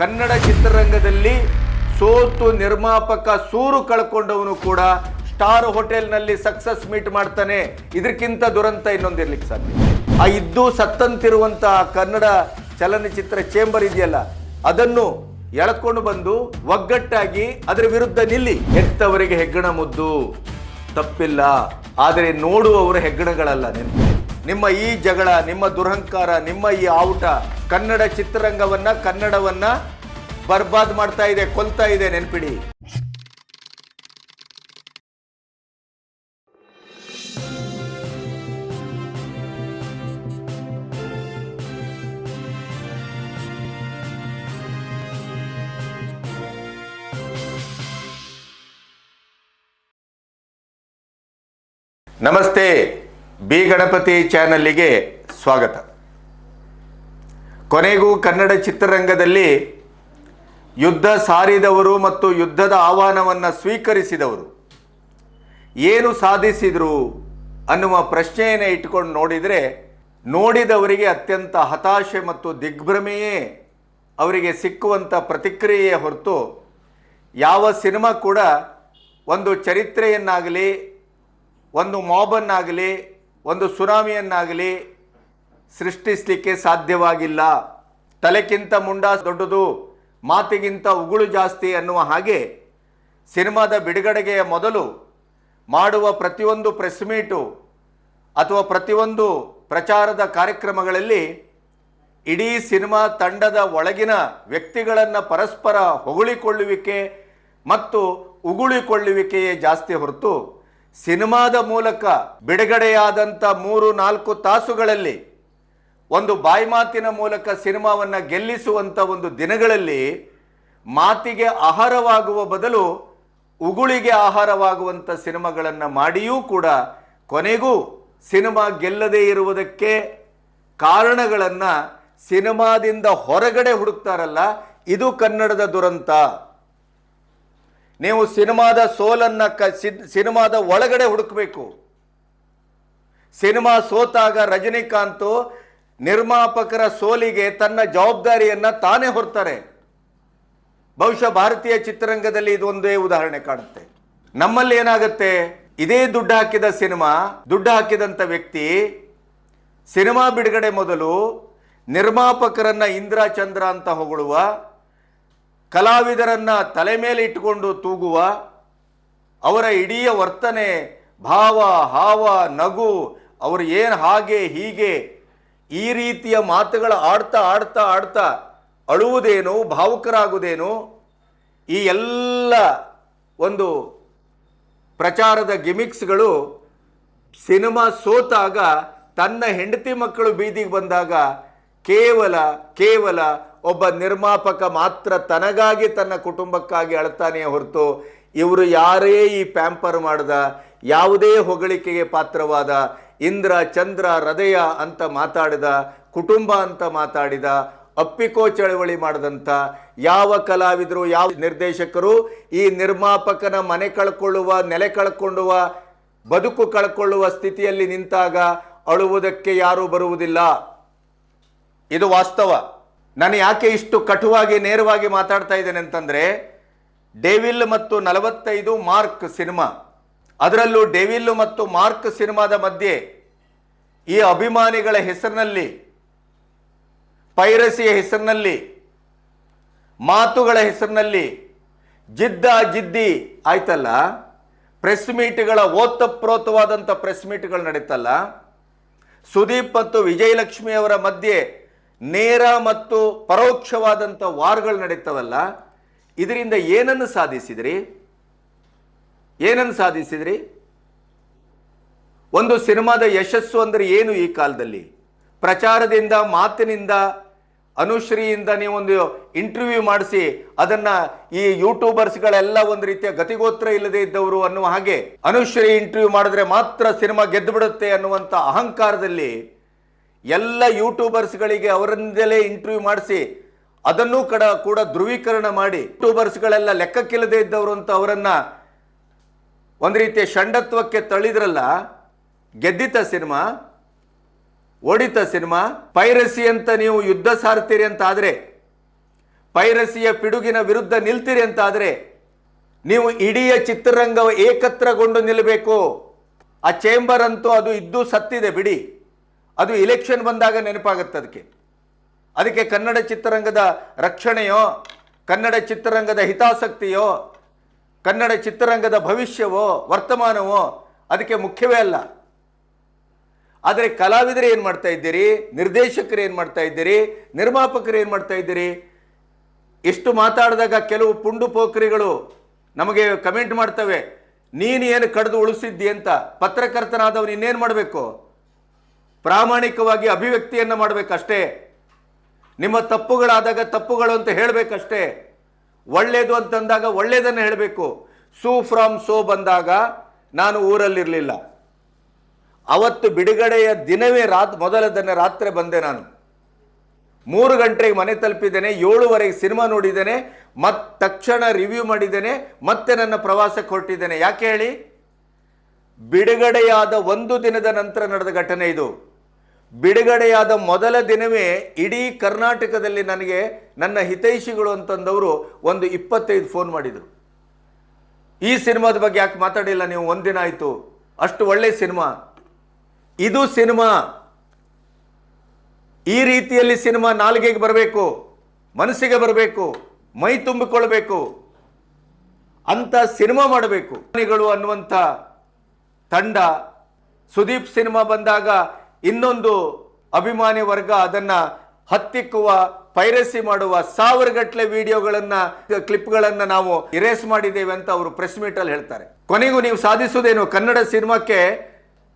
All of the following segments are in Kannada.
ಕನ್ನಡ ಚಿತ್ರರಂಗದಲ್ಲಿ ಸೋತು ನಿರ್ಮಾಪಕ ಸೂರು ಕಳ್ಕೊಂಡವನು ಕೂಡ ಸ್ಟಾರ್ ಹೋಟೆಲ್ನಲ್ಲಿ ಸಕ್ಸಸ್ ಮೀಟ್ ಮಾಡ್ತಾನೆ. ಇದಕ್ಕಿಂತ ದುರಂತ ಇನ್ನೊಂದಿರ್ಲಿಕ್ಕೆ ಸಾಧ್ಯ. ಆ ಇದ್ದು ಸತ್ತಂತಿರುವಂತಹ ಕನ್ನಡ ಚಲನಚಿತ್ರ ಚೇಂಬರ್ ಇದೆಯಲ್ಲ, ಅದನ್ನು ಎಳ್ಕೊಂಡು ಬಂದು ಒಗ್ಗಟ್ಟಾಗಿ ಅದರ ವಿರುದ್ಧ ನಿಲ್ಲಿ. ಹೆತ್ತವರಿಗೆ ಹೆಗ್ಗಣ ಮುದ್ದು. ತಪ್ಪಿಲ್ಲ. ಆದರೆ ನೋಡುವವರ ಹೆಗ್ಗಣಗಳಲ್ಲ ನೆನಪು ನಿಮ್ಮ ಈ ಜಗಳ, ನಿಮ್ಮ ದುರಹಂಕಾರ, ನಿಮ್ಮ ಈ ಆವುಟ ಕನ್ನಡ ಚಿತ್ರರಂಗವನ್ನ, ಕನ್ನಡವನ್ನ ಬರ್ಬಾದ್ ಮಾಡ್ತಾ ಇದೆ, ಕೊಲ್ತಾ ಇದೆ, ನೆನ್ಪಿಡಿ. ನಮಸ್ತೆ. ಬಿ ಗಣಪತಿ ಚಾನಲ್ಲಿಗೆ ಸ್ವಾಗತ. ಕೊನೆಗೂ ಕನ್ನಡ ಚಿತ್ರರಂಗದಲ್ಲಿ ಯುದ್ಧ ಸಾರಿದವರು ಮತ್ತು ಯುದ್ಧದ ಆಹ್ವಾನವನ್ನು ಸ್ವೀಕರಿಸಿದವರು. ಏನು ಸಾಧಿಸಿದರು ಅನ್ನುವ ಪ್ರಶ್ನೆಯನ್ನು ಇಟ್ಕೊಂಡು ನೋಡಿದರೆ ನೋಡಿದವರಿಗೆ ಅತ್ಯಂತ ಹತಾಶೆ ಮತ್ತು ದಿಗ್ಭ್ರಮೆಯೇ ಅವರಿಗೆ ಸಿಕ್ಕುವಂಥ ಪ್ರತಿಕ್ರಿಯೆಯ ಹೊರತು ಯಾವ ಸಿನಿಮಾ ಕೂಡ ಒಂದು ಚರಿತ್ರೆಯನ್ನಾಗಲಿ, ಒಂದು ಮಾಬನ್ನಾಗಲಿ ಒಂದು ಸುನಾಮಿಯನ್ನಾಗಲಿ ಸೃಷ್ಟಿಸಲಿಕ್ಕೆ ಸಾಧ್ಯವಾಗಿಲ್ಲ. ತಲೆಗಿಂತ ಮುಂಡ ದೊಡ್ಡದು, ಮಾತಿಗಿಂತ ಉಗುಳು ಜಾಸ್ತಿ ಅನ್ನುವ ಹಾಗೆ ಸಿನಿಮಾದ ಬಿಡುಗಡೆಗೆಯ ಮೊದಲು ಮಾಡುವ ಪ್ರತಿಯೊಂದು ಪ್ರೆಸ್ ಮೀಟು ಅಥವಾ ಪ್ರತಿಯೊಂದು ಪ್ರಚಾರದ ಕಾರ್ಯಕ್ರಮಗಳಲ್ಲಿ ಇಡೀ ಸಿನಿಮಾ ತಂಡದ ಒಳಗಿನ ವ್ಯಕ್ತಿಗಳನ್ನು ಪರಸ್ಪರ ಹೊಗಳಿಕೊಳ್ಳುವಿಕೆ ಮತ್ತು ಉಗುಳಿಕೊಳ್ಳುವಿಕೆಯೇ ಜಾಸ್ತಿ ಹೊರತು ಸಿನಿಮಾದ ಮೂಲಕ ಬಿಡುಗಡೆಯಾದಂಥ ಮೂರು ನಾಲ್ಕು ತಾಸುಗಳಲ್ಲಿ ಒಂದು ಬಾಯಿ ಮಾತಿನ ಮೂಲಕ ಸಿನಿಮಾವನ್ನು ಗೆಲ್ಲಿಸುವಂಥ ಒಂದು ದಿನಗಳಲ್ಲಿ ಮಾತಿಗೆ ಆಹಾರವಾಗುವ ಬದಲು ಉಗುಳಿಗೆ ಆಹಾರವಾಗುವಂಥ ಸಿನಿಮಾಗಳನ್ನು ಮಾಡಿಯೂ ಕೂಡ ಕೊನೆಗೂ ಸಿನಿಮಾ ಗೆಲ್ಲದೇ ಇರುವುದಕ್ಕೆ ಕಾರಣಗಳನ್ನು ಸಿನಿಮಾದಿಂದ ಹೊರಗಡೆ ಹುಡುಕ್ತಾರಲ್ಲ, ಇದು ಕನ್ನಡದ ದುರಂತ. ನೀವು ಸಿನಿಮಾದ ಸೋಲನ್ನ ಕ ಸಿನಿಮಾದ ಒಳಗಡೆ ಹುಡುಕಬೇಕು. ಸಿನಿಮಾ ಸೋತಾಗ ರಜನಿಕಾಂತ್ ನಿರ್ಮಾಪಕರ ಸೋಲಿಗೆ ತನ್ನ ಜವಾಬ್ದಾರಿಯನ್ನ ತಾನೇ ಹೊರ್ತಾರೆ. ಬಹುಶಃ ಭಾರತೀಯ ಚಿತ್ರರಂಗದಲ್ಲಿ ಇದೊಂದೇ ಉದಾಹರಣೆ ಕಾಣುತ್ತೆ. ನಮ್ಮಲ್ಲಿ ಏನಾಗುತ್ತೆ? ಇದೇ ದುಡ್ಡು ಹಾಕಿದ ಸಿನಿಮಾ, ದುಡ್ಡು ಹಾಕಿದಂಥ ವ್ಯಕ್ತಿ ಸಿನಿಮಾ ಬಿಡುಗಡೆ ಮೊದಲು ನಿರ್ಮಾಪಕರನ್ನ ಇಂದ್ರ ಚಂದ್ರ ಅಂತ ಹೊಗಳುವ ಕಲಾವಿದರನ್ನ ತಲೆ ಮೇಲೆ ಇಟ್ಟುಕೊಂಡು ತೂಗುವ ಅವರ ಇಡೀ ವರ್ತನೆ, ಭಾವ, ಹಾವ, ನಗು, ಅವರು ಏನು ಹಾಗೆ, ಹೀಗೆ ಈ ರೀತಿಯ ಮಾತುಗಳ ಆಡ್ತಾ ಆಡ್ತಾ ಆಡ್ತಾ ಅಳುವುದೇನು, ಭಾವುಕರಾಗುವುದೇನು, ಈ ಎಲ್ಲ ಒಂದು ಪ್ರಚಾರದ ಗಿಮಿಕ್ಸ್ಗಳು ಸಿನಿಮಾ ಸೋತಾಗ ತನ್ನ ಹೆಂಡತಿ ಮಕ್ಕಳು ಬೀದಿಗೆ ಬಂದಾಗ ಕೇವಲ ಕೇವಲ ಒಬ್ಬ ನಿರ್ಮಾಪಕ ಮಾತ್ರ ತನಗಾಗಿ ತನ್ನ ಕುಟುಂಬಕ್ಕಾಗಿ ಅಳ್ತಾನೆಯೇ ಹೊರತು ಇವರು ಯಾರೇ ಈ ಪ್ಯಾಂಪರ್ ಮಾಡಿದ, ಯಾವುದೇ ಹೊಗಳಿಕೆಗೆ ಪಾತ್ರವಾದ, ಇಂದ್ರ, ಚಂದ್ರ, ಹೃದಯ ಅಂತ ಮಾತಾಡಿದ, ಕುಟುಂಬ ಅಂತ ಮಾತಾಡಿದ, ಅಪ್ಪಿಕೋ ಚಳವಳಿ ಮಾಡಿದಂಥ ಯಾವ ಕಲಾವಿದರು, ಯಾವ ನಿರ್ದೇಶಕರು ಈ ನಿರ್ಮಾಪಕನ ಮನೆ ಕಳ್ಕೊಳ್ಳುವ, ನೆಲೆ ಕಳ್ಕೊಳ್ಳುವ, ಬದುಕು ಕಳ್ಕೊಳ್ಳುವ ಸ್ಥಿತಿಯಲ್ಲಿ ನಿಂತಾಗ ಅಳುವುದಕ್ಕೆ ಯಾರೂ ಬರುವುದಿಲ್ಲ. ಇದು ವಾಸ್ತವ. ನಾನು ಯಾಕೆ ಇಷ್ಟು ಕಟುವಾಗಿ, ನೇರವಾಗಿ ಮಾತಾಡ್ತಾ ಇದ್ದೇನೆ ಅಂತಂದರೆ, ಡೇವಿಲ್ ಮತ್ತು ನಲವತ್ತೈದು ಮಾರ್ಕ್ ಸಿನಿಮಾ. ಅದರಲ್ಲೂ ಡೇವಿಲ್ ಮತ್ತು ಮಾರ್ಕ್ ಸಿನಿಮಾದ ಮಧ್ಯೆ ಈ ಅಭಿಮಾನಿಗಳ ಹೆಸರಿನಲ್ಲಿ, ಪೈರಸಿಯ ಹೆಸರಿನಲ್ಲಿ, ಮಾತುಗಳ ಹೆಸರಿನಲ್ಲಿ ಜಿದ್ದ ಜಿದ್ದಿ ಆಯ್ತಲ್ಲ? ಪ್ರೆಸ್ ಮೀಟ್ಗಳ ಓತಪ್ರೋತವಾದಂಥ ಪ್ರೆಸ್ ಮೀಟ್ಗಳು ನಡೀತಲ್ಲ? ಸುದೀಪ್ ಮತ್ತು ವಿಜಯಲಕ್ಷ್ಮಿ ಅವರ ಮಧ್ಯೆ ನೇರ ಮತ್ತು ಪರೋಕ್ಷವಾದಂಥ ವಾರ್ಗಳು ನಡೀತವಲ್ಲ, ಇದರಿಂದ ಏನನ್ನು ಸಾಧಿಸಿದ್ರಿ? ಏನನ್ನು ಸಾಧಿಸಿದ್ರಿ? ಒಂದು ಸಿನಿಮಾದ ಯಶಸ್ಸು ಅಂದರೆ ಏನು ಈ ಕಾಲದಲ್ಲಿ? ಪ್ರಚಾರದಿಂದ, ಮಾತಿನಿಂದ, ಅನುಶ್ರೀಯಿಂದ ನೀವೊಂದು ಇಂಟರ್ವ್ಯೂ ಮಾಡಿಸಿ, ಅದನ್ನ ಈ ಯೂಟ್ಯೂಬರ್ಸ್ಗಳೆಲ್ಲ ಒಂದು ರೀತಿಯ ಗತಿಗೋತ್ರ ಇಲ್ಲದೆ ಇದ್ದವರು ಅನ್ನುವ ಹಾಗೆ ಅನುಶ್ರೀ ಇಂಟರ್ವ್ಯೂ ಮಾಡಿದ್ರೆ ಮಾತ್ರ ಸಿನಿಮಾ ಗೆದ್ದು ಬಿಡುತ್ತೆ ಅನ್ನುವಂಥ ಅಹಂಕಾರದಲ್ಲಿ ಎಲ್ಲ ಯೂಟ್ಯೂಬರ್ಸ್ಗಳಿಗೆ ಅವರಿಂದಲೇ ಇಂಟರ್ವ್ಯೂ ಮಾಡಿಸಿ, ಅದನ್ನು ಕಡ ಕೂಡ ಧ್ರುವೀಕರಣ ಮಾಡಿ, ಯೂಟ್ಯೂಬರ್ಸ್ಗಳೆಲ್ಲ ಲೆಕ್ಕಕ್ಕಿಲ್ಲದೆ ಇದ್ದವರು ಅಂತ ಅವರನ್ನು ಒಂದು ರೀತಿಯ ಷಂಡತ್ವಕ್ಕೆ ತಳ್ಳಿದ್ರಲ್ಲ ಗೆದ್ದಿತ ಸಿನಿಮಾ ಓಡಿತ ಸಿನಿಮಾ, ಪೈರಸಿ ಅಂತ ನೀವು ಯುದ್ಧ ಸಾರ್ತೀರಿ ಅಂತ ಆದರೆ, ಪೈರಸಿಯ ಪಿಡುಗಿನ ವಿರುದ್ಧ ನಿಲ್ತೀರಿ ಅಂತ ಆದರೆ, ನೀವು ಇಡೀ ಚಿತ್ರರಂಗ ಏಕತ್ರಗೊಂಡು ನಿಲ್ಲಬೇಕು ಆ ಚೇಂಬರ್ ಅಂತೂ ಅದು ಇದ್ದು ಸತ್ತಿದೆ ಬಿಡಿ. ಅದು ಇಲೆಕ್ಷನ್ ಬಂದಾಗ ನೆನಪಾಗುತ್ತೆ ಅದಕ್ಕೆ. ಅದಕ್ಕೆ ಕನ್ನಡ ಚಿತ್ರರಂಗದ ರಕ್ಷಣೆಯೋ, ಕನ್ನಡ ಚಿತ್ರರಂಗದ ಹಿತಾಸಕ್ತಿಯೋ, ಕನ್ನಡ ಚಿತ್ರರಂಗದ ಭವಿಷ್ಯವೋ, ವರ್ತಮಾನವೋ ಅದಕ್ಕೆ ಮುಖ್ಯವೇ ಅಲ್ಲ. ಆದರೆ ಕಲಾವಿದರು ಏನು ಮಾಡ್ತಾ ಇದ್ದೀರಿ? ನಿರ್ದೇಶಕರು ಏನು ಮಾಡ್ತಾ ಇದ್ದೀರಿ? ನಿರ್ಮಾಪಕರು ಏನು ಮಾಡ್ತಾ ಇದ್ದೀರಿ? ಎಷ್ಟು ಮಾತಾಡಿದಾಗ ಕೆಲವು ಪುಂಡು ಪೋಖರಿಗಳು ನಮಗೆ ಕಮೆಂಟ್ ಮಾಡ್ತವೆ, ನೀನು ಏನು ಕಡಿದು ಉಳಿಸಿದ್ದಿ ಅಂತ. ಪತ್ರಕರ್ತನಾದವನು ಇನ್ನೇನು ಮಾಡಬೇಕು? ಪ್ರಾಮಾಣಿಕವಾಗಿ ಅಭಿವ್ಯಕ್ತಿಯನ್ನು ಮಾಡಬೇಕಷ್ಟೇ. ನಿಮ್ಮ ತಪ್ಪುಗಳಾದಾಗ ತಪ್ಪುಗಳು ಅಂತ ಹೇಳಬೇಕಷ್ಟೇ. ಒಳ್ಳೇದು ಅಂತಂದಾಗ ಒಳ್ಳೆಯದನ್ನು ಹೇಳಬೇಕು. ಸೂ ಫ್ರಾಮ್ ಸೋ ಬಂದಾಗ ನಾನು ಊರಲ್ಲಿರಲಿಲ್ಲ. ಅವತ್ತು ಬಿಡುಗಡೆಯ ದಿನವೇ ರಾತ್ ಮೊದಲದನ್ನು ದಿನ ರಾತ್ರಿ ಬಂದೆ ನಾನು. ಮೂರು ಗಂಟೆಗೆ ಮನೆ ತಲುಪಿದ್ದೇನೆ, ಏಳುವರೆಗೆ ಸಿನಿಮಾ ನೋಡಿದ್ದೇನೆ, ಮತ್ ತಕ್ಷಣ ರಿವ್ಯೂ ಮಾಡಿದ್ದೇನೆ, ಮತ್ತೆ ನನ್ನ ಪ್ರವಾಸಕ್ಕೆ ಹೊರಟಿದ್ದೇನೆ. ಯಾಕೆ ಹೇಳಿ? ಬಿಡುಗಡೆಯಾದ ಒಂದು ದಿನದ ನಂತರ ನಡೆದ ಘಟನೆ ಇದು. ಬಿಡುಗಡೆಯಾದ ಮೊದಲ ದಿನವೇ ಇಡೀ ಕರ್ನಾಟಕದಲ್ಲಿ ನನಗೆ ನನ್ನ ಹಿತೈಷಿಗಳು ಅಂತಂದವರು ಒಂದು ಇಪ್ಪತ್ತೈದು ಫೋನ್ ಮಾಡಿದರು. ಈ ಸಿನಿಮಾದ ಬಗ್ಗೆ ಯಾಕೆ ಮಾತಾಡಿಲ್ಲ ನೀವು? ಒಂದಿನ ಆಯಿತು. ಅಷ್ಟು ಒಳ್ಳೆ ಸಿನಿಮಾ. ಇದು ಸಿನಿಮಾ. ಈ ರೀತಿಯಲ್ಲಿ ಸಿನಿಮಾ ನಾಲ್ಗೆಗೆ ಬರಬೇಕು, ಮನಸ್ಸಿಗೆ ಬರಬೇಕು, ಮೈ ತುಂಬಿಕೊಳ್ಬೇಕು ಅಂತ ಸಿನಿಮಾ ಮಾಡಬೇಕು. ಅನ್ನುವಂಥ ತಂಡ ಸುದೀಪ್ ಸಿನಿಮಾ ಬಂದಾಗ ಇನ್ನೊಂದು ಅಭಿಮಾನಿ ವರ್ಗ ಅದನ್ನ ಹತ್ತಿಕ್ಕುವ, ಪೈರಸಿ ಮಾಡುವ ಸಾವಿರ ಗಟ್ಟಲೆ ವಿಡಿಯೋಗಳನ್ನ, ಕ್ಲಿಪ್ಗಳನ್ನ ನಾವು ಇರೇಸ್ ಮಾಡಿದ್ದೇವೆ ಅಂತ ಅವರು ಪ್ರೆಸ್ ಮೀಟ್ ಅಲ್ಲಿ ಹೇಳ್ತಾರೆ. ಕೊನೆಗೂ ನೀವು ಸಾಧಿಸುವುದೇನು? ಕನ್ನಡ ಸಿನಿಮಾಕ್ಕೆ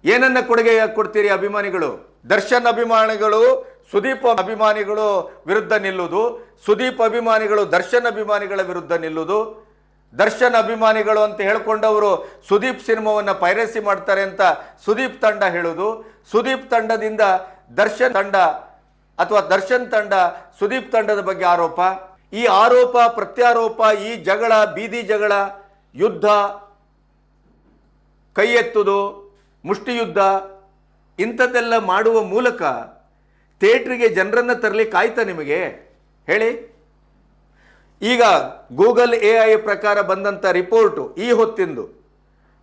ಏನನ್ನ ಕೊಡುಗೆ ಕೊಡ್ತೀರಿ ಅಭಿಮಾನಿಗಳು? ದರ್ಶನ್ ಅಭಿಮಾನಿಗಳು, ಸುದೀಪ್ ಅಭಿಮಾನಿಗಳು ವಿರುದ್ಧ ನಿಲ್ಲುವುದು. ಸುದೀಪ್ ಅಭಿಮಾನಿಗಳು, ದರ್ಶನ್ ಅಭಿಮಾನಿಗಳ ವಿರುದ್ಧ ನಿಲ್ಲುವುದು. ದರ್ಶನ್ ಅಭಿಮಾನಿಗಳು ಅಂತ ಹೇಳ್ಕೊಂಡವರು ಸುದೀಪ್ ಸಿನಿಮಾವನ್ನು ಪೈರಸಿ ಮಾಡ್ತಾರೆ ಅಂತ ಸುದೀಪ್ ತಂಡ ಹೇಳೋದು. ಸುದೀಪ್ ತಂಡದಿಂದ ದರ್ಶನ್ ತಂಡ ಅಥವಾ ದರ್ಶನ್ ತಂಡ ಸುದೀಪ್ ತಂಡದ ಬಗ್ಗೆ ಆರೋಪ. ಈ ಆರೋಪ, ಪ್ರತ್ಯಾರೋಪ, ಈ ಜಗಳ, ಬೀದಿ ಜಗಳ, ಯುದ್ಧ ಕೈ ಎತ್ತುದು ಮುಷ್ಟಿಯುದ್ಧ, ಇಂಥದ್ದೆಲ್ಲ ಮಾಡುವ ಮೂಲಕ ಥಿಯೇಟ್ರಿಗೆ ಜನರನ್ನು ತರಲಿಕ್ಕೆ ಆಯ್ತಾ ನಿಮಗೆ? ಹೇಳಿ. ಈಗ ಗೂಗಲ್ ಎ ಐ ಪ್ರಕಾರ ಬಂದಂಥ ರಿಪೋರ್ಟು ಈ ಹೊತ್ತಿಂದು.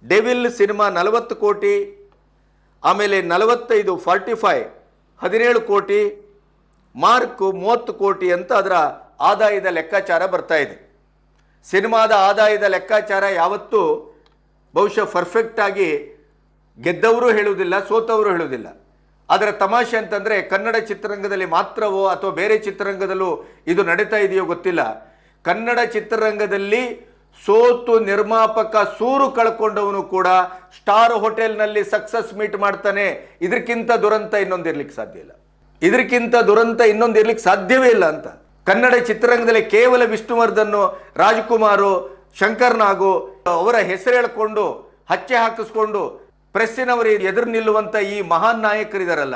ಡೆವಿಲ್ ಸಿನಿಮಾ ನಲವತ್ತು ಕೋಟಿ, ಆಮೇಲೆ ನಲವತ್ತೈದು ಫಾರ್ಟಿ ಫೈವ್, ಹದಿನೇಳು ಕೋಟಿ, ಮಾರ್ಕ್ ಮೂವತ್ತು ಕೋಟಿ ಅಂತ ಅದರ ಆದಾಯದ ಲೆಕ್ಕಾಚಾರ ಬರ್ತಾ ಇದೆ. ಸಿನಿಮಾದ ಆದಾಯದ ಲೆಕ್ಕಾಚಾರ ಯಾವತ್ತೂ ಬಹುಶಃ ಪರ್ಫೆಕ್ಟಾಗಿ ಗೆದ್ದವರು ಹೇಳುವುದಿಲ್ಲ, ಸೋತವರು ಹೇಳುವುದಿಲ್ಲ. ಅದರ ತಮಾಷೆ ಅಂತಂದರೆ ಕನ್ನಡ ಚಿತ್ರರಂಗದಲ್ಲಿ ಮಾತ್ರವೋ ಅಥವಾ ಬೇರೆ ಚಿತ್ರರಂಗದಲ್ಲೂ ಇದು ನಡೀತಾ ಇದೆಯೋ ಗೊತ್ತಿಲ್ಲ. ಕನ್ನಡ ಚಿತ್ರರಂಗದಲ್ಲಿ ಸೋತು ನಿರ್ಮಾಪಕ ಸೂರು ಕಳ್ಕೊಂಡವನು ಕೂಡ ಸ್ಟಾರ್ ಹೋಟೆಲ್ನಲ್ಲಿ ಸಕ್ಸಸ್ ಮೀಟ್ ಮಾಡ್ತಾನೆ. ಇದಕ್ಕಿಂತ ದುರಂತ ಇನ್ನೊಂದಿರ್ಲಿಕ್ಕೆ ಸಾಧ್ಯ ಇಲ್ಲ. ಇದಕ್ಕಿಂತ ದುರಂತ ಇನ್ನೊಂದಿರ್ಲಿಕ್ಕೆ ಸಾಧ್ಯವೇ ಇಲ್ಲ ಅಂತ. ಕನ್ನಡ ಚಿತ್ರರಂಗದಲ್ಲಿ ಕೇವಲ ವಿಷ್ಣುವರ್ಧನ್ ರಾಜ್ಕುಮಾರು, ಶಂಕರ್ ನಾಗು ಅವರ ಹೆಸರು ಹೇಳ್ಕೊಂಡು, ಹಚ್ಚೆ ಹಾಕಿಸ್ಕೊಂಡು, ಪ್ರೆಸ್ಸಿನವರು ಎದುರು ನಿಲ್ಲುವಂತ ಈ ಮಹಾನ್ ನಾಯಕರಿದಾರಲ್ಲ,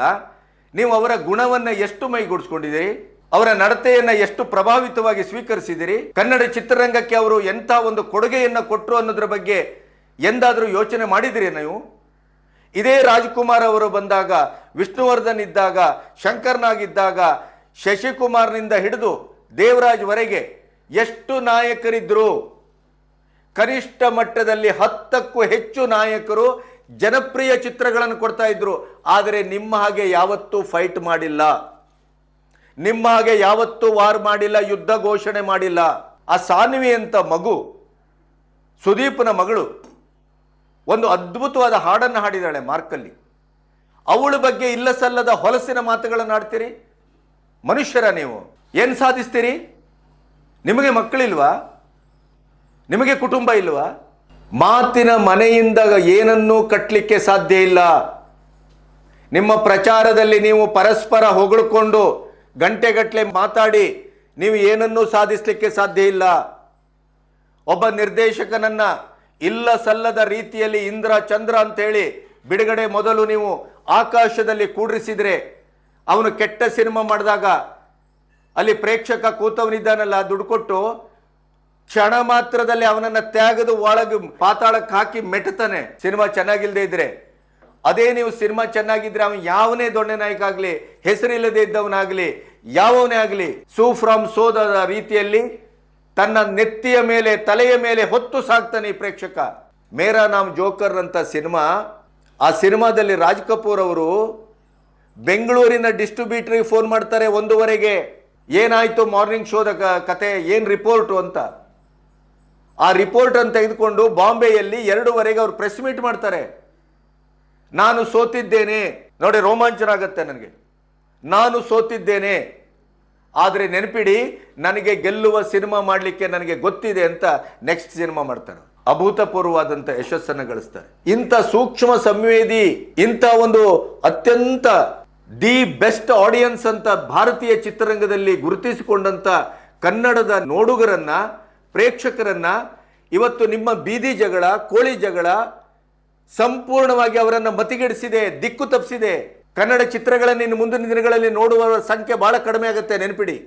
ನೀವು ಅವರ ಗುಣವನ್ನ ಎಷ್ಟು ಮೈಗೂಡಿಸ್ಕೊಂಡಿದ್ದೀರಿ? ಅವರ ನಡತೆಯನ್ನ ಎಷ್ಟು ಪ್ರಭಾವಿತವಾಗಿ ಸ್ವೀಕರಿಸಿದಿರಿ? ಕನ್ನಡ ಚಿತ್ರರಂಗಕ್ಕೆ ಅವರು ಎಂಥ ಒಂದು ಕೊಡುಗೆಯನ್ನ ಕೊಟ್ಟರು ಅನ್ನೋದ್ರ ಬಗ್ಗೆ ಎಂದಾದರೂ ಯೋಚನೆ ಮಾಡಿದಿರಿ ನೀವು? ಇದೇ ರಾಜ್ಕುಮಾರ್ ಅವರು ಬಂದಾಗ, ವಿಷ್ಣುವರ್ಧನ್ ಇದ್ದಾಗ ಶಂಕರ್ನಾಗಿದ್ದಾಗ ಶಶಿಕುಮಾರ್ನಿಂದ ಹಿಡಿದು ದೇವರಾಜ್ ವರೆಗೆ ಎಷ್ಟು ನಾಯಕರಿದ್ದರು ಕನಿಷ್ಠ ಮಟ್ಟದಲ್ಲಿ ಹತ್ತಕ್ಕೂ ಹೆಚ್ಚು ನಾಯಕರು ಜನಪ್ರಿಯ ಚಿತ್ರಗಳನ್ನು ಕೊಡ್ತಾ ಇದ್ರು. ಆದರೆ ನಿಮ್ಮ ಹಾಗೆ ಯಾವತ್ತೂ ಫೈಟ್ ಮಾಡಿಲ್ಲ. ನಿಮ್ಮ ಹಾಗೆ ಯಾವತ್ತೂ ವಾರ್ ಮಾಡಿಲ್ಲ, ಯುದ್ಧ ಘೋಷಣೆ ಮಾಡಿಲ್ಲ. ಆ ಸಾನ್ವಿ ಅಂತ ಮಗು, ಸುದೀಪ್ನ ಮಗಳು, ಒಂದು ಅದ್ಭುತವಾದ ಹಾಡನ್ನು ಹಾಡಿದಾಳೆ ಮಾರ್ಕಲ್ಲಿ. ಅವಳ ಬಗ್ಗೆ ಇಲ್ಲ ಸಲ್ಲದ ಹೊಲಸಿನ ಮಾತುಗಳನ್ನು ಆಡ್ತೀರಿ? ಮನುಷ್ಯರ ನೀವು. ಏನು ಸಾಧಿಸ್ತೀರಿ? ನಿಮಗೆ ಮಕ್ಕಳಿಲ್ವಾ? ನಿಮಗೆ ಕುಟುಂಬ ಇಲ್ವಾ? ಮಾತಿನ ಮನೆಯಿಂದ ಏನನ್ನೂ ಕಟ್ಟಲಿಕ್ಕೆ ಸಾಧ್ಯ ಇಲ್ಲ. ನಿಮ್ಮ ಪ್ರಚಾರದಲ್ಲಿ ನೀವು ಪರಸ್ಪರ ಹೊಗಳ್ಕೊಂಡು ಗಂಟೆಗಟ್ಟಲೆ ಮಾತಾಡಿ, ನೀವು ಏನನ್ನೂ ಸಾಧಿಸಲಿಕ್ಕೆ ಸಾಧ್ಯ ಇಲ್ಲ. ಒಬ್ಬ ನಿರ್ದೇಶಕನನ್ನು ಇಲ್ಲ ಸಲ್ಲದ ರೀತಿಯಲ್ಲಿ ಇಂದ್ರ ಚಂದ್ರ ಅಂತೇಳಿ ಬಿಡುಗಡೆ ಮೊದಲು ನೀವು ಆಕಾಶದಲ್ಲಿ ಕೂಡ್ರಿಸಿದರೆ ಅವನು ಕೆಟ್ಟ ಸಿನಿಮಾ ಮಾಡಿದಾಗ ಅಲ್ಲಿ ಪ್ರೇಕ್ಷಕ ಕೂತವನಿದ್ದಾನಲ್ಲ ದುಡ್ಡು ಕೊಟ್ಟು ಕ್ಷಣ ಮಾತ್ರದಲ್ಲಿ ಅವನನ್ನು ತ್ಯಾಗದು ಒಳಗೆ ಪಾತಾಳಕ್ಕೆ ಹಾಕಿ ಮೆಟ್ತಾನೆ ಸಿನಿಮಾ ಚೆನ್ನಾಗಿಲ್ಲದೆ ಇದ್ರೆ ಅದೇ ನೀವು ಸಿನಿಮಾ ಚೆನ್ನಾಗಿದ್ರೆ ಅವನು ಯಾವನೇ ದೊಡ್ಡ ನಾಯಕ ಆಗಲಿ, ಹೆಸರಿಲ್ಲದೆ ಇದ್ದವನಾಗಲಿ ಯಾವವನೇ ಆಗಲಿ, ಸೂ ಫ್ರಮ್ ಸೋದದ ರೀತಿಯಲ್ಲಿ ತನ್ನ ನೆತ್ತಿಯ ಮೇಲೆ, ತಲೆಯ ಮೇಲೆ ಹೊತ್ತು ಸಾಕ್ತಾನೆ ಈ ಪ್ರೇಕ್ಷಕ. ಮೇರಾ ನಾಮ್ ಜೋಕರ್ ಅಂತ ಸಿನಿಮಾ, ಆ ಸಿನಿಮಾದಲ್ಲಿ ರಾಜ್ ಕಪೂರ್ ಅವರು ಬೆಂಗಳೂರಿನ ಡಿಸ್ಟ್ರಿಬ್ಯೂಟ್ರಿಗೆ ಫೋನ್ ಮಾಡ್ತಾರೆ ಒಂದೂವರೆಗೆ, ಏನಾಯಿತು ಮಾರ್ನಿಂಗ್ ಶೋದ ಕತೆ, ಏನು ರಿಪೋರ್ಟು ಅಂತ. ಆ ರಿಪೋರ್ಟನ್ನು ತೆಗೆದುಕೊಂಡು ಬಾಂಬೆಯಲ್ಲಿ ಎರಡೂವರೆಗೆ ಅವರು ಪ್ರೆಸ್ ಮೀಟ್ ಮಾಡ್ತಾರೆ. ನಾನು ಸೋತಿದ್ದೇನೆ. ನೋಡಿ ರೋಮಾಂಚನ ಆಗುತ್ತೆ ನನಗೆ. ನಾನು ಸೋತಿದ್ದೇನೆ. ಆದರೆ ನೆನಪಿಡಿ, ನನಗೆ ಗೆಲ್ಲುವ ಸಿನಿಮಾ ಮಾಡಲಿಕ್ಕೆ ನನಗೆ ಗೊತ್ತಿದೆ ಅಂತ ನೆಕ್ಸ್ಟ್ ಸಿನಿಮಾ ಮಾಡ್ತಾರೆ ಅಭೂತಪೂರ್ವವಾದಂಥ ಯಶಸ್ಸನ್ನು ಗಳಿಸ್ತಾರೆ. ಇಂಥ ಸೂಕ್ಷ್ಮ ಸಂವೇದಿ, ಇಂಥ ಒಂದು ಅತ್ಯಂತ ದಿ ಬೆಸ್ಟ್ ಆಡಿಯನ್ಸ್ ಅಂತ ಭಾರತೀಯ ಚಿತ್ರರಂಗದಲ್ಲಿ ಗುರುತಿಸಿಕೊಂಡಂಥ ಕನ್ನಡದ ನೋಡುಗರನ್ನ, ಪ್ರೇಕ್ಷಕರನ್ನ, ಇವತ್ತು ನಿಮ್ಮ ಬೀದಿ ಜಗಳ, ಕೋಳಿ ಜಗಳ ಸಂಪೂರ್ಣವಾಗಿ ಅವರನ್ನು ಮತಿಗೆಡಿಸಿದೆ, ದಿಕ್ಕು ತಪ್ಪಿಸಿದೆ. ಕನ್ನಡ ಚಿತ್ರಗಳನ್ನು ಇನ್ನು ಮುಂದಿನ ದಿನಗಳಲ್ಲಿ ನೋಡುವವರ ಸಂಖ್ಯೆ ಬಹಳ ಕಡಿಮೆ ಆಗುತ್ತೆ, ನೆನಪಿಡಿ.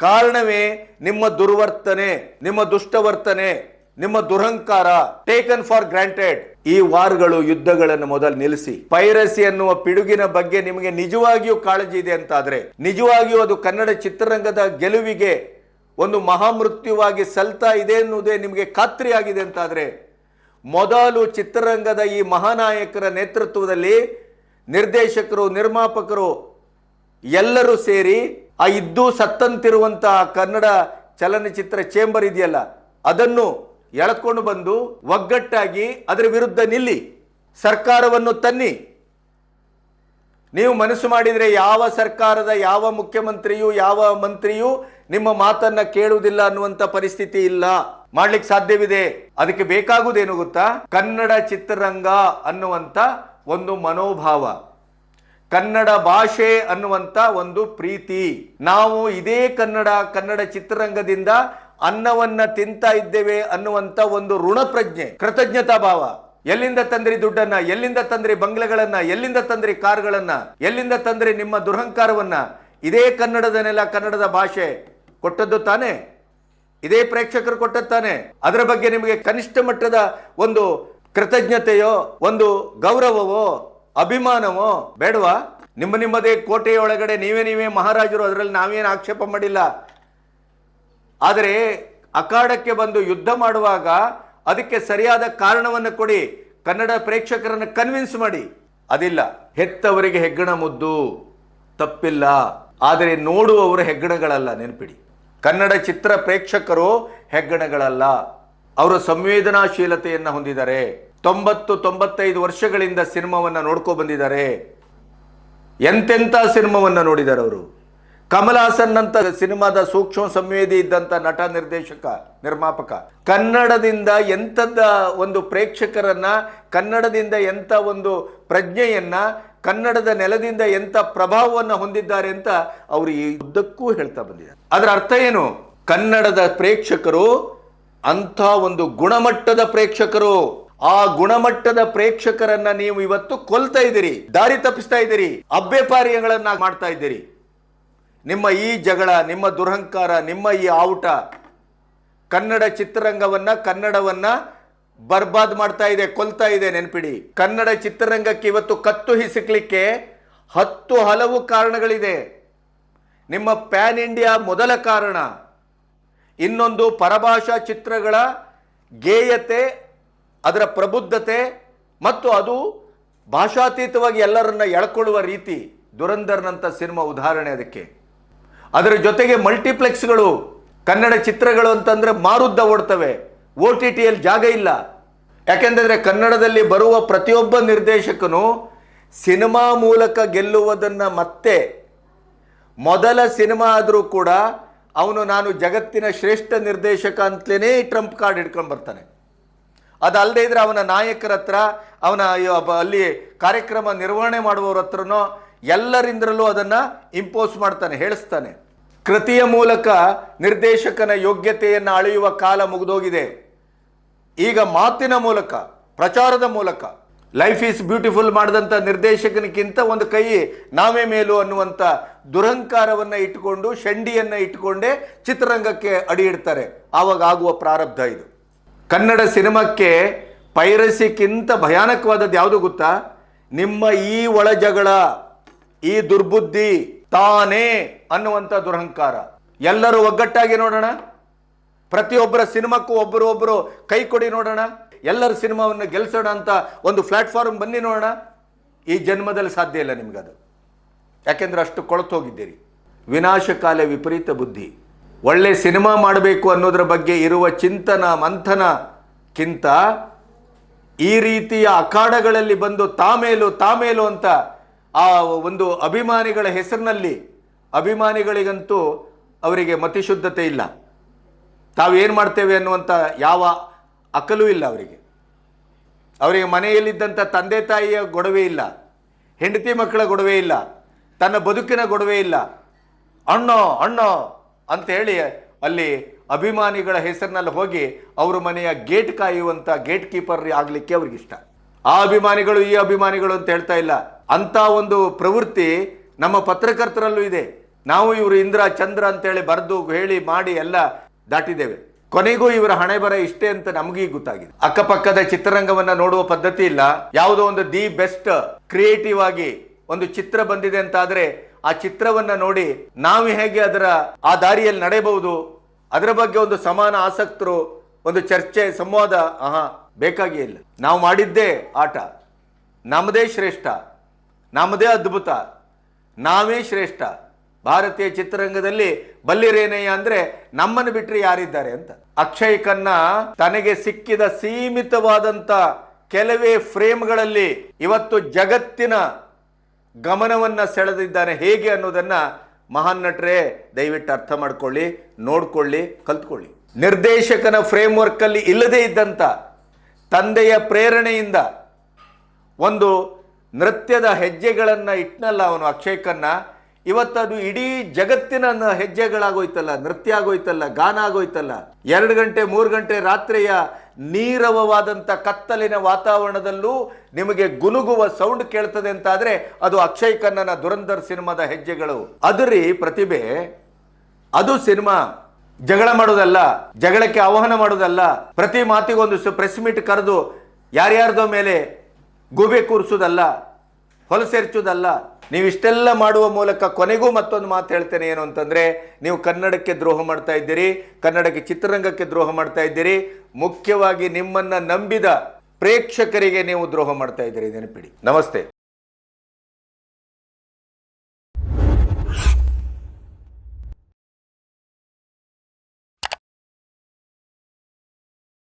ಕಾರಣವೇ ನಿಮ್ಮ ದುರ್ವರ್ತನೆ, ನಿಮ್ಮ ದುಷ್ಟವರ್ತನೆ, ನಿಮ್ಮ ದುರಹಂಕಾರ ಟೇಕನ್ ಫಾರ್ ಗ್ರಾಂಟೆಡ್ ಈ ವಾರ್ಗಳು, ಯುದ್ಧಗಳನ್ನು ಮೊದಲು ನಿಲ್ಲಿಸಿ. ಪೈರಸಿ ಅನ್ನುವ ಪಿಡುಗಿನ ಬಗ್ಗೆ ನಿಮಗೆ ನಿಜವಾಗಿಯೂ ಕಾಳಜಿ ಇದೆ ಅಂತಾದರೆ, ನಿಜವಾಗಿಯೂ ಅದು ಕನ್ನಡ ಚಿತ್ರರಂಗದ ಗೆಲುವಿಗೆ ಒಂದು ಮಹಾಮೃತ್ಯುವಾಗಿ ಸಲ್ತಾ ಇದೆ ಎನ್ನುವುದೇ ನಿಮಗೆ ಖಾತ್ರಿ ಆಗಿದೆ ಅಂತಾದ್ರೆ ಮೊದಲು ಚಿತ್ರರಂಗದ ಈ ಮಹಾನಾಯಕರ ನೇತೃತ್ವದಲ್ಲಿ ನಿರ್ದೇಶಕರು, ನಿರ್ಮಾಪಕರು ಎಲ್ಲರೂ ಸೇರಿ ಆ ಇದ್ದು ಸತ್ತಂತಿರುವಂತಹ ಕನ್ನಡ ಚಲನಚಿತ್ರ ಚೇಂಬರ್ ಇದೆಯಲ್ಲ, ಅದನ್ನು ಎಳ್ಕೊಂಡು ಬಂದು ಒಗ್ಗಟ್ಟಾಗಿ ಅದರ ವಿರುದ್ಧ ನಿಲ್ಲಿ, ಸರ್ಕಾರವನ್ನು ತನ್ನಿ. ನೀವು ಮನಸ್ಸು ಮಾಡಿದರೆ ಯಾವ ಸರ್ಕಾರದ, ಯಾವ ಮುಖ್ಯಮಂತ್ರಿಯೂ, ಯಾವ ಮಂತ್ರಿಯೂ ನಿಮ್ಮ ಮಾತನ್ನು ಕೇಳುವುದಿಲ್ಲ ಅನ್ನುವಂಥ ಪರಿಸ್ಥಿತಿ ಇಲ್ಲ. ಮಾಡ್ಲಿಕ್ಕೆ ಸಾಧ್ಯವಿದೆ. ಅದಕ್ಕೆ ಬೇಕಾಗುವುದೇನು ಗೊತ್ತಾ? ಕನ್ನಡ ಚಿತ್ರರಂಗ ಅನ್ನುವಂಥ ಒಂದು ಮನೋಭಾವ. ಕನ್ನಡ ಭಾಷೆ ಅನ್ನುವಂಥ ಒಂದು ಪ್ರೀತಿ. ನಾವು ಇದೇ ಕನ್ನಡ ಕನ್ನಡ ಚಿತ್ರರಂಗದಿಂದ ಅನ್ನವನ್ನ ತಿಂತಾ ಇದ್ದೇವೆ ಅನ್ನುವಂಥ ಒಂದು ಋಣ ಪ್ರಜ್ಞೆ, ಕೃತಜ್ಞತಾ ಭಾವ. ಎಲ್ಲಿಂದ ತಂದ್ರಿ ದುಡ್ಡನ್ನ? ಎಲ್ಲಿಂದ ತಂದ್ರಿ ಬಂಗ್ಲೆಗಳನ್ನ? ಎಲ್ಲಿಂದ ತಂದ್ರಿ ಕಾರ್ಗಳನ್ನ? ಎಲ್ಲಿಂದ ತಂದ್ರಿ ನಿಮ್ಮ ದುರಹಂಕಾರವನ್ನ? ಇದೇ ಕನ್ನಡದ ಕನ್ನಡದ ಭಾಷೆ ಕೊಟ್ಟದ್ದು ತಾನೇ? ಇದೇ ಪ್ರೇಕ್ಷಕರು ಕೊಟ್ಟತ್ತಾನೆ ತಾನೆ. ಅದರ ಬಗ್ಗೆ ನಿಮಗೆ ಕನಿಷ್ಠ ಮಟ್ಟದ ಒಂದು ಕೃತಜ್ಞತೆಯೋ, ಒಂದು ಗೌರವವೋ, ಅಭಿಮಾನವೋ ಬೇಡವಾ? ನಿಮ್ಮ ನಿಮ್ಮದೇ ಕೋಟೆಯೊಳಗಡೆ ನೀವೇ ನೀವೇ ಮಹಾರಾಜರು, ಅದರಲ್ಲಿ ನಾವೇನು ಆಕ್ಷೇಪ ಮಾಡಿಲ್ಲ. ಆದರೆ ಅಖಾಡಕ್ಕೆ ಬಂದು ಯುದ್ಧ ಮಾಡುವಾಗ ಅದಕ್ಕೆ ಸರಿಯಾದ ಕಾರಣವನ್ನು ಕೊಡಿ, ಕನ್ನಡ ಪ್ರೇಕ್ಷಕರನ್ನು ಕನ್ವಿನ್ಸ್ ಮಾಡಿ. ಅದಿಲ್ಲ. ಹೆತ್ತವರಿಗೆ ಹೆಗ್ಗಣ ಮುದ್ದು. ತಪ್ಪಿಲ್ಲ. ಆದರೆ ನೋಡುವವರು ಹೆಗ್ಗಣಗಳಲ್ಲ, ನೆನಪಿಡಿ. ಕನ್ನಡ ಚಿತ್ರ ಪ್ರೇಕ್ಷಕರು ಹೆಗ್ಗಣಗಳಲ್ಲ. ಅವರು ಸಂವೇದನಾಶೀಲತೆಯನ್ನು ಹೊಂದಿದ್ದಾರೆ. ತೊಂಬತ್ತು, ತೊಂಬತ್ತೈದು ವರ್ಷಗಳಿಂದ ಸಿನಿಮಾವನ್ನು ನೋಡ್ಕೊ ಬಂದಿದ್ದಾರೆ. ಎಂತೆಂಥ ಸಿನಿಮಾವನ್ನು ನೋಡಿದ್ದಾರೆ ಅವರು? ಕಮಲ್ ಅಂತ ಸಿನಿಮಾದ ಸೂಕ್ಷ್ಮ ಸಂವೇದಿ ಇದ್ದಂಥ ನಟ ನಿರ್ದೇಶಕ, ನಿರ್ಮಾಪಕ. ಕನ್ನಡದಿಂದ ಎಂಥದ್ದ ಒಂದು ಪ್ರೇಕ್ಷಕರನ್ನ, ಕನ್ನಡದಿಂದ ಎಂಥ ಒಂದು ಪ್ರಜ್ಞೆಯನ್ನ ಕನ್ನಡದ ನೆಲದಿಂದ ಎಂಥ ಪ್ರಭಾವವನ್ನು ಹೊಂದಿದ್ದಾರೆ ಅಂತ ಅವರು ಈ ಉದ್ದಕ್ಕೂ ಹೇಳ್ತಾ ಬಂದಿದ್ದಾರೆ. ಅದರ ಅರ್ಥ ಏನು? ಕನ್ನಡದ ಪ್ರೇಕ್ಷಕರು ಅಂಥ ಒಂದು ಗುಣಮಟ್ಟದ ಪ್ರೇಕ್ಷಕರು. ಆ ಗುಣಮಟ್ಟದ ಪ್ರೇಕ್ಷಕರನ್ನ ನೀವು ಇವತ್ತು ಕೊಲ್ತಾ ಇದ್ದೀರಿ, ದಾರಿ ತಪ್ಪಿಸ್ತಾ ಇದ್ದೀರಿ ಅಬ್ಬೆಪಾರಿಯಗಳನ್ನ ಮಾಡ್ತಾ ಇದ್ದೀರಿ. ನಿಮ್ಮ ಈ ಜಗಳ, ನಿಮ್ಮ ದುರಹಂಕಾರ, ನಿಮ್ಮ ಈ ಆವುಟ ಕನ್ನಡ ಚಿತ್ರರಂಗವನ್ನ, ಕನ್ನಡವನ್ನ ಬರ್ಬಾದ್ ಮಾಡ್ತಾ ಇದೆ, ಕೊಲ್ತಾ ಇದೆ ನೆನಪಿಡಿ. ಕನ್ನಡ ಚಿತ್ರರಂಗಕ್ಕೆ ಇವತ್ತು ಕತ್ತು ಹಿಸುಕ್ಲಿಕ್ಕೆ ಹತ್ತು ಹಲವು ಕಾರಣಗಳಿದೆ. ನಿಮ್ಮ ಪ್ಯಾನ್ ಇಂಡಿಯಾ ಮೊದಲ ಕಾರಣ, ಇನ್ನೊಂದು ಪರಭಾಷಾ ಚಿತ್ರಗಳ ಗೇಯತೆ, ಅದರ ಪ್ರಬುದ್ಧತೆ, ಮತ್ತು ಅದು ಭಾಷಾತೀತವಾಗಿ ಎಲ್ಲರನ್ನ ಎಳ್ಕೊಳ್ಳುವ ರೀತಿ. ದುರಂಧರ್ನಂಥ ಸಿನಿಮಾ ಉದಾಹರಣೆ ಅದಕ್ಕೆ. ಅದರ ಜೊತೆಗೆ ಮಲ್ಟಿಪ್ಲೆಕ್ಸ್ಗಳು, ಕನ್ನಡ ಚಿತ್ರಗಳು ಅಂತಂದರೆ ಮಾರುದ್ದ ಓಡ್ತವೆ. ಓ ಟಿ ಟಿಯಲ್ಲಿ ಜಾಗ ಇಲ್ಲ. ಯಾಕೆಂದರೆ ಕನ್ನಡದಲ್ಲಿ ಬರುವ ಪ್ರತಿಯೊಬ್ಬ ನಿರ್ದೇಶಕನು ಸಿನಿಮಾ ಮೂಲಕ ಗೆಲ್ಲುವುದನ್ನು ಮತ್ತೆ ಮೊದಲ ಸಿನಿಮಾ ಆದರೂ ಕೂಡ ಅವನು ನಾನು ಜಗತ್ತಿನ ಶ್ರೇಷ್ಠ ನಿರ್ದೇಶಕ ಅಂತಲೇ ಟ್ರಂಪ್ ಕಾರ್ಡ್ ಹಿಡ್ಕೊಂಡು ಬರ್ತಾನೆ. ಅದಲ್ಲದೆ ಇದ್ರೆ ಅವನ ನಾಯಕರ ಹತ್ರ, ಅವನ ಅಲ್ಲಿ ಕಾರ್ಯಕ್ರಮ ನಿರ್ವಹಣೆ ಮಾಡುವವ್ರ ಹತ್ರನೋ ಎಲ್ಲರಿಂದಲೂ ಅದನ್ನು ಇಂಪೋಸ್ ಮಾಡ್ತಾನೆ, ಹೇಳಿಸ್ತಾನೆ. ಕೃತಿಯ ಮೂಲಕ ನಿರ್ದೇಶಕನ ಯೋಗ್ಯತೆಯನ್ನು ಅಳೆಯುವ ಕಾಲ ಮುಗಿದೋಗಿದೆ. ಈಗ ಮಾತಿನ ಮೂಲಕ, ಪ್ರಚಾರದ ಮೂಲಕ ಲೈಫ್ ಈಸ್ ಬ್ಯೂಟಿಫುಲ್ ಮಾಡಿದಂಥ ನಿರ್ದೇಶಕನಿಗಿಂತ ಒಂದು ಕೈ ನಾವೇ ಮೇಲು ಅನ್ನುವಂಥ ದುರಹಂಕಾರವನ್ನು ಇಟ್ಟುಕೊಂಡು, ಶಂಡಿಯನ್ನು ಇಟ್ಟುಕೊಂಡೇ ಚಿತ್ರರಂಗಕ್ಕೆ ಅಡಿ ಇಡ್ತಾರೆ. ಆವಾಗ ಆಗುವ ಪ್ರಾರಬ್ಧ ಇದು. ಕನ್ನಡ ಸಿನಿಮಾಕ್ಕೆ ಪೈರಸಿಕ್ಕಿಂತ ಭಯಾನಕವಾದದ್ದು ಯಾವುದು ಗೊತ್ತಾ? ನಿಮ್ಮ ಈ ಒಳ ಜಗಳ, ಈ ದುರ್ಬುದ್ಧಿ ತಾನೇ ಅನ್ನುವಂಥ ದುರಹಂಕಾರ. ಎಲ್ಲರೂ ಒಗ್ಗಟ್ಟಾಗಿ ನೋಡೋಣ. ಪ್ರತಿಯೊಬ್ಬರ ಸಿನಿಮಾಕ್ಕೂ ಒಬ್ಬರು ಒಬ್ಬರು ಕೈ ಕೊಡಿ ನೋಡೋಣ. ಎಲ್ಲರ ಸಿನಿಮಾವನ್ನು ಗೆಲ್ಸೋಣ ಅಂತ ಒಂದು ಪ್ಲಾಟ್ಫಾರ್ಮ್ ಬನ್ನಿ ನೋಡೋಣ. ಈ ಜನ್ಮದಲ್ಲಿ ಸಾಧ್ಯ ಇಲ್ಲ ನಿಮಗದು. ಯಾಕೆಂದ್ರೆ ಅಷ್ಟು ಕೊಳತು ಹೋಗಿದ್ದೀರಿ ವಿನಾಶಕಾಲ ವಿಪರೀತ ಬುದ್ಧಿ. ಒಳ್ಳೆ ಸಿನಿಮಾ ಮಾಡಬೇಕು ಅನ್ನೋದ್ರ ಬಗ್ಗೆ ಇರುವ ಚಿಂತನ ಮಂಥನಕ್ಕಿಂತ ಈ ರೀತಿಯ ಅಖಾಡಗಳಲ್ಲಿ ಬಂದು ತಾಮೇಲು ತಾಮೇಲು ಅಂತ ಆ ಒಂದು ಅಭಿಮಾನಿಗಳ ಹೆಸರಿನಲ್ಲಿ, ಅಭಿಮಾನಿಗಳಿಗಂತೂ ಅವರಿಗೆ ಮತಿಶುದ್ಧತೆ ಇಲ್ಲ. ತಾವೇನು ಮಾಡ್ತೇವೆ ಅನ್ನುವಂಥ ಯಾವ ಅಕಲು ಇಲ್ಲ ಅವರಿಗೆ. ಅವರಿಗೆ ಮನೆಯಲ್ಲಿದ್ದಂಥ ತಂದೆ ತಾಯಿಯ ಗೊಡವೆ ಇಲ್ಲ. ಹೆಂಡತಿ ಮಕ್ಕಳ ಗೊಡವೆ ಇಲ್ಲ. ತನ್ನ ಬದುಕಿನ ಗೊಡವೆ ಇಲ್ಲ. ಅಣ್ಣೋ ಅಣ್ಣೋ ಅಂತ ಹೇಳಿ ಅಲ್ಲಿ ಅಭಿಮಾನಿಗಳ ಹೆಸರಿನಲ್ಲಿ ಹೋಗಿ ಅವರ ಮನೆಯ ಗೇಟ್ ಕಾಯುವಂಥ ಗೇಟ್ ಕೀಪರ್ ಆಗಲಿಕ್ಕೆ ಅವ್ರಿಗಿಷ್ಟ ಆ ಅಭಿಮಾನಿಗಳು, ಈ ಅಭಿಮಾನಿಗಳು ಅಂತ ಹೇಳ್ತಾ ಇಲ್ಲ. ಅಂಥ ಒಂದು ಪ್ರವೃತ್ತಿ ನಮ್ಮ ಪತ್ರಕರ್ತರಲ್ಲೂ ಇದೆ. ನಾವು ಇವರು ಇಂದ್ರ, ಚಂದ್ರ ಅಂತೇಳಿ ಬರೆದು ಹೇಳಿ ಮಾಡಿ ಎಲ್ಲ ದಾಟಿದ್ದೇವೆ. ಕೊನೆಗೂ ಇವರ ಹಣೆ ಬರ ಇಷ್ಟೇ ಅಂತ ನಮಗೀ ಗೊತ್ತಾಗಿದೆ. ಅಕ್ಕಪಕ್ಕದ ಚಿತ್ರರಂಗವನ್ನ ನೋಡುವ ಪದ್ಧತಿ ಇಲ್ಲ. ಯಾವುದೋ ಒಂದು ದಿ ಬೆಸ್ಟ್ ಕ್ರಿಯೇಟಿವ್ ಆಗಿ ಒಂದು ಚಿತ್ರ ಬಂದಿದೆ ಅಂತ ಆದ್ರೆ ಆ ಚಿತ್ರವನ್ನ ನೋಡಿ ನಾವು ಹೇಗೆ ಅದರ ಆ ದಾರಿಯಲ್ಲಿ ನಡೆಯಬಹುದು, ಅದರ ಬಗ್ಗೆ ಒಂದು ಸಮಾನ ಆಸಕ್ತರು, ಒಂದು ಚರ್ಚೆ, ಸಂವಾದ, ಆಹಾ ಬೇಕಾಗೇ ಇಲ್ಲ. ನಾವು ಮಾಡಿದ್ದೇ ಆಟ. ನಮ್ಮದೇ ಶ್ರೇಷ್ಠ. ನಮ್ಮದೇ ಅದ್ಭುತ. ನಾವೇ ಶ್ರೇಷ್ಠ. ಭಾರತೀಯ ಚಿತ್ರರಂಗದಲ್ಲಿ ಬಲ್ಲಿರೇನಯ್ಯ ಅಂದ್ರೆ ನಮ್ಮನ್ನು ಬಿಟ್ಟರೆ ಯಾರಿದ್ದಾರೆ ಅಂತ. ಅಕ್ಷಯ್ ಖನ್ನ ತನಗೆ ಸಿಕ್ಕಿದ ಸೀಮಿತವಾದಂತ ಕೆಲವೇ ಫ್ರೇಮ್ಗಳಲ್ಲಿ ಇವತ್ತು ಜಗತ್ತಿನ ಗಮನವನ್ನ ಸೆಳೆದಿದ್ದಾನೆ. ಹೇಗೆ ಅನ್ನೋದನ್ನ ಮಹಾನ್ ನಟರೇ ದಯವಿಟ್ಟು ಅರ್ಥ ಮಾಡ್ಕೊಳ್ಳಿ, ನೋಡ್ಕೊಳ್ಳಿ, ಕಲ್ತ್ಕೊಳ್ಳಿ. ನಿರ್ದೇಶಕನ ಫ್ರೇಮ್ ವರ್ಕ್ ಅಲ್ಲಿ ಇಲ್ಲದೇ ಇದ್ದಂತ ತಂದೆಯ ಪ್ರೇರಣೆಯಿಂದ ಒಂದು ನೃತ್ಯದ ಹೆಜ್ಜೆಗಳನ್ನು ಇಟ್ನಲ್ಲ ಅವನು ಅಕ್ಷಯ್ ಖನ್ನಾ. ಇವತ್ತದು ಇಡೀ ಜಗತ್ತಿನ ಹೆಜ್ಜೆಗಳಾಗೋಯ್ತಲ್ಲ ನೃತ್ಯ ಆಗೋಯ್ತಲ್ಲ ಗಾನ ಆಗೋಯ್ತಲ್ಲ ಎರಡು ಗಂಟೆ, ಮೂರು ಗಂಟೆ ರಾತ್ರಿಯ ನೀರವವಾದಂಥ ಕತ್ತಲಿನ ವಾತಾವರಣದಲ್ಲೂ ನಿಮಗೆ ಗುನುಗುವ ಸೌಂಡ್ ಕೇಳ್ತದೆ ಅಂತಾದ್ರೆ ಅದು ಅಕ್ಷಯ್ ಕನ್ನನ ದುರಂಧರ್ ಸಿನಿಮಾದ ಹೆಜ್ಜೆಗಳು. ಅದರಿ ಪ್ರತಿಭೆ. ಅದು ಸಿನಿಮಾ. ಜಗಳ ಮಾಡೋದಲ್ಲ, ಜಗಳಕ್ಕೆ ಆಹ್ವಾನ ಮಾಡೋದಲ್ಲ. ಪ್ರತಿ ಮಾತಿಗೊಂದು ಪ್ರೆಸ್ ಮೀಟ್ ಕರೆದು ಯಾರ್ಯಾರ್ದೋ ಮೇಲೆ ಗೂಬೆ ಕೂರಿಸೋದಲ್ಲ, ಹೊಲಸೆರ್ಚೋದಲ್ಲ. ನೀವು ಇಷ್ಟೆಲ್ಲ ಮಾಡುವ ಮೂಲಕ ಕೊನೆಗೂ ಮತ್ತೊಂದು ಮಾತು ಹೇಳ್ತೇನೆ ಏನು ಅಂತಂದರೆ, ನೀವು ಕನ್ನಡಕ್ಕೆ ದ್ರೋಹ ಮಾಡ್ತಾ ಇದ್ದೀರಿ, ಕನ್ನಡಕ್ಕೆ ಚಿತ್ರರಂಗಕ್ಕೆ ದ್ರೋಹ ಮಾಡ್ತಾ ಇದ್ದೀರಿ, ಮುಖ್ಯವಾಗಿ ನಿಮ್ಮನ್ನು ನಂಬಿದ ಪ್ರೇಕ್ಷಕರಿಗೆ ನೀವು ದ್ರೋಹ ಮಾಡ್ತಾ ಇದ್ದೀರಿ, ನೆನಪಿಡಿ. ನಮಸ್ತೆ.